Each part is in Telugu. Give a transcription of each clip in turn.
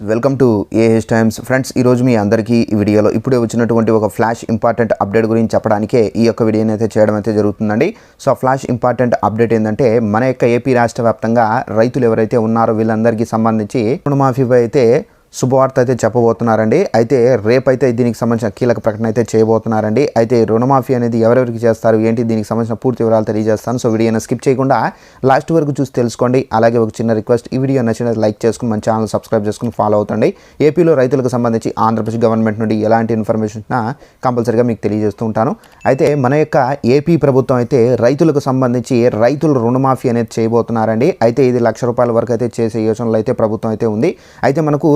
Welcome to AH times friends ఈరోజు మీ అందరికీ ఈ వీడియోలో ఇప్పుడే వచ్చినటువంటి ఒక ఫ్లాష్ ఇంపార్టెంట్ అప్డేట్ గురించి చెప్పడానికే ఈ యొక్క వీడియోని అయితే చేయడం అయితే జరుగుతుందండి. సో ఆ ఫ్లాష్ ఇంపార్టెంట్ అప్డేట్ ఏంటంటే మన యొక్క ఏపీ రాష్ట్ర వ్యాప్తంగా రైతులు ఎవరైతే ఉన్నారో వీళ్ళందరికీ సంబంధించి రుణమాఫీపై అయితే శుభవార్త అయితే చెప్పబోతున్నారండి. అయితే రేపైతే దీనికి సంబంధించిన కీలక ప్రకటన అయితే చేయబోతున్నారండి. అయితే రుణమాఫీ అనేది ఎవరెవరికి చేస్తారు? ఏంటి? దీనికి సంబంధించిన పూర్తి వివరాలు తెలియజేస్తాను. సో వీడియోని స్కిప్ చేయకుండా లాస్ట్ వరకు చూసి తెలుసుకోండి. అలాగే ఒక చిన్న రిక్వెస్ట్ ఈ వీడియో నచ్చిన లైక్ చేసుకుని మన ఛానల్ సబ్స్క్రైబ్ చేసుకుని ఫాలో అవుతండి. ఏపీలో రైతులకు సంబంధించి ఆంధ్రప్రదేశ్ గవర్నమెంట్ నుండి ఎలాంటి ఇన్ఫర్మేషన్ కంపల్సరీగా మీకు తెలియజేస్తూ ఉంటాను. అయితే మన యొక్క ఏపీ ప్రభుత్వం అయితే రైతులకు సంబంధించి రైతుల రుణమాఫీ అనేది చేయబోతున్నారండి. అయితే ఇది లక్ష రూపాయల వరకు అయితే చేసే యోచనలు అయితే ప్రభుత్వం అయితే ఉంది. అయితే మనకు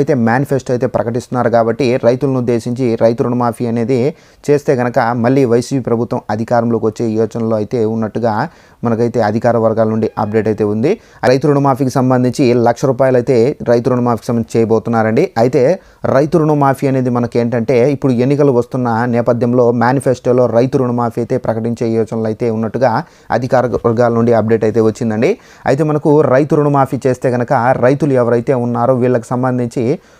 అయితే మేనిఫెస్టో అయితే ప్రకటిస్తున్నారు కాబట్టి రైతులను ఉద్దేశించి రైతు రుణమాఫీ అనేది చేస్తే కనుక మళ్ళీ వైసీపీ ప్రభుత్వం అధికారంలోకి వచ్చే యోచనలో అయితే ఉన్నట్టుగా మనకైతే అధికార వర్గాల నుండి అప్డేట్ అయితే ఉంది. రైతు రుణమాఫీకి సంబంధించి లక్ష రూపాయలు అయితే రైతు రుణమాఫీకి సంబంధించి చేయబోతున్నారండి. అయితే రైతు రుణమాఫీ అనేది మనకి ఏంటంటే ఇప్పుడు ఎన్నికలు వస్తున్న నేపథ్యంలో మేనిఫెస్టోలో రైతు రుణమాఫీ అయితే ప్రకటించే యోచనలు అయితే ఉన్నట్టుగా అధికార వర్గాల నుండి అప్డేట్ అయితే వచ్చిందండి. అయితే మనకు రైతు రుణమాఫీ చేస్తే కనుక రైతులు ఎవరైతే ఉన్నారో వీళ్ళకి సంబంధించి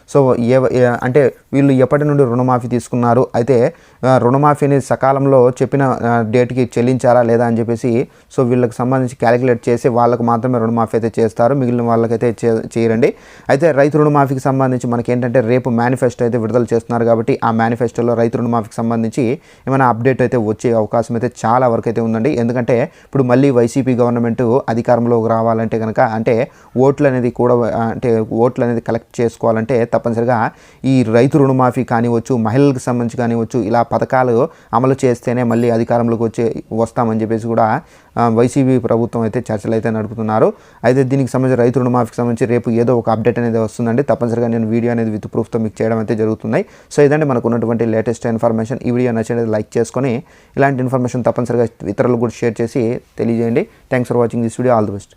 సో ఏ అంటే వీళ్ళు ఎప్పటి నుండి రుణమాఫీ తీసుకున్నారు? అయితే రుణమాఫీని సకాలంలో చెప్పిన డేట్కి చెల్లించారా లేదా అని చెప్పేసి సో వీళ్ళకి సంబంధించి క్యాలిక్యులేట్ చేసి వాళ్ళకు మాత్రమే రుణమాఫీ అయితే చేస్తారు. మిగిలిన వాళ్ళకైతే చే- చేయరండి. అయితే రైతు రుణమాఫీకి సంబంధించి మనకి ఏంటంటే రేపు మేనిఫెస్టో అయితే విడుదల చేస్తున్నారు కాబట్టి ఆ మేనిఫెస్టోలో రైతు రుణమాఫీకి సంబంధించి ఏమైనా అప్డేట్ అయితే వచ్చే అవకాశం అయితే చాలా వరకు అయితే ఉందండి. ఎందుకంటే ఇప్పుడు మళ్ళీ వైసీపీ గవర్నమెంట్ అధికారంలోకి రావాలంటే కనుక అంటే ఓట్లు అనేది కూడా అంటే ఓట్లు అనేది కలెక్ట్ చేసుకోవాలంటే తప్పనిసరిగా ఈ రైతు రుణమాఫీ కానివచ్చు మహిళలకు సంబంధించి కానివచ్చు ఇలా పథకాలు అమలు చేస్తేనే మళ్ళీ అధికారంలోకి వచ్చే వస్తామని చెప్పేసి కూడా వైసీపీ ప్రభుత్వం అయితే చర్చలు అయితే నడుపుతున్నారు. అయితే దీనికి సంబంధించి రైతు రుణమాఫీకి సంబంధించి రేపు ఏదో ఒక అప్డేట్ అనేది వస్తుందండి. తప్పనిసరిగా నేను వీడియో అనేది విత్ ప్రూఫ్తో మీకు చేయడం అయితే జరుగుతున్నాయి. సో ఇదండి మనకు ఉన్నటువంటి లేటెస్ట్ ఇన్ఫర్మేషన్. ఈ వీడియో నచ్చినది లైక్ చేసుకొని ఇలాంటి ఇన్ఫర్మేషన్ తప్పనిసరిగా ఇతరులకు కూడా షేర్ చేసి తెలియజేయండి. Thanks for watching this video. All the best.